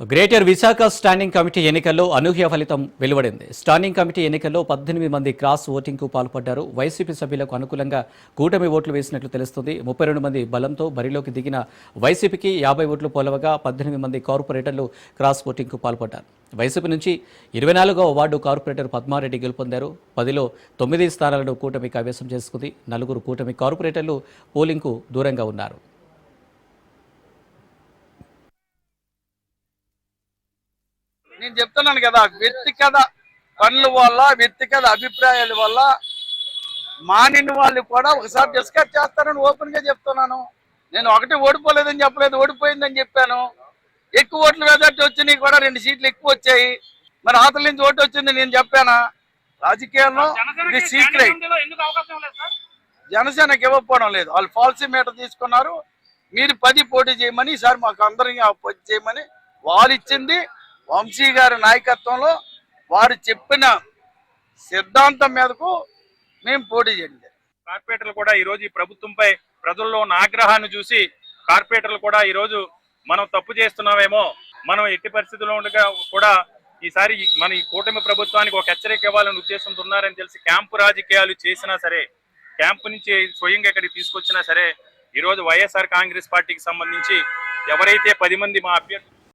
Greater Visakha standing committee ఎన్నికల్లో అనూహ్య ఫలితం వెలువడింది. స్టాండింగ్ కమిటీ ఎన్నికల్లో పద్దెనిమిది మంది క్రాస్ ఓటింగ్కు పాల్పడ్డారు. వైసీపీ సభ్యులకు అనుకూలంగా కూటమి ఓట్లు వేసినట్లు తెలుస్తుంది. ముప్పై రెండు మంది బలంతో బరిలోకి దిగిన వైసీపీకి యాభై ఓట్లు పోలవగా పద్దెనిమిది మంది కార్పొరేటర్లు క్రాస్ ఓటింగ్కు పాల్పడ్డారు. వైసీపీ నుంచి ఇరవై నాలుగవ వార్డు కార్పొరేటర్ పద్మారెడ్డి గెలుపొందారు. పదిలో తొమ్మిది స్థానాలను కూటమి కైవసం చేసుకుంది. నలుగురు కూటమి కార్పొరేటర్లు పోలింగ్కు దూరంగా ఉన్నారు. నేను చెప్తున్నాను కదా వ్యక్తిగత పనుల వల్ల వ్యక్తిగత అభిప్రాయాల వల్ల మానిన వాళ్ళు కూడా ఒకసారి డిస్కస్ చేస్తారని ఓపెన్గా చెప్తున్నాను. నేను ఒకటి ఓడిపోలేదని చెప్పలేదు ఓడిపోయిందని చెప్పాను. ఎక్కువ ఓట్లు మెజార్టీ వచ్చినాయి కూడా రెండు సీట్లు ఎక్కువ వచ్చాయి. మరి ఆతల నుంచి ఓటు వచ్చింది నేను చెప్పానా? రాజకీయాల్లో ఇది సీక్రెట్ జనసేనకి ఇవ్వకపోవడం లేదు. వాళ్ళు పాలసీ మీటర్ తీసుకున్నారు. మీరు పది పోటీ చేయమని ఈసారి మాకు అందరికీ చేయమని వాళ్ళు ఇచ్చింది. వంశీ గారి నాయకత్వంలో వారు చెప్పిన సిద్ధాంతం మీదకు మేము పోటీ చేయండి. కార్పొరేటర్లు కూడా ఈ రోజు ఈ ప్రభుత్వంపై ప్రజల్లో ఉన్న ఆగ్రహాన్ని చూసి కార్పొరేటర్లు కూడా ఈ రోజు మనం తప్పు చేస్తున్నామేమో మనం ఎట్టి పరిస్థితుల్లో ఉండగా కూడా ఈసారి మన ఈ కూటమి ప్రభుత్వానికి ఒక హెచ్చరిక ఇవ్వాలని ఉద్దేశంతో ఉన్నారని తెలిసి క్యాంపు రాజకీయాలు చేసినా సరే క్యాంపు నుంచి స్వయంగా ఇక్కడికి తీసుకొచ్చినా సరే ఈరోజు వైఎస్ఆర్ కాంగ్రెస్ పార్టీకి సంబంధించి ఎవరైతే పది మంది మా అభ్యర్థి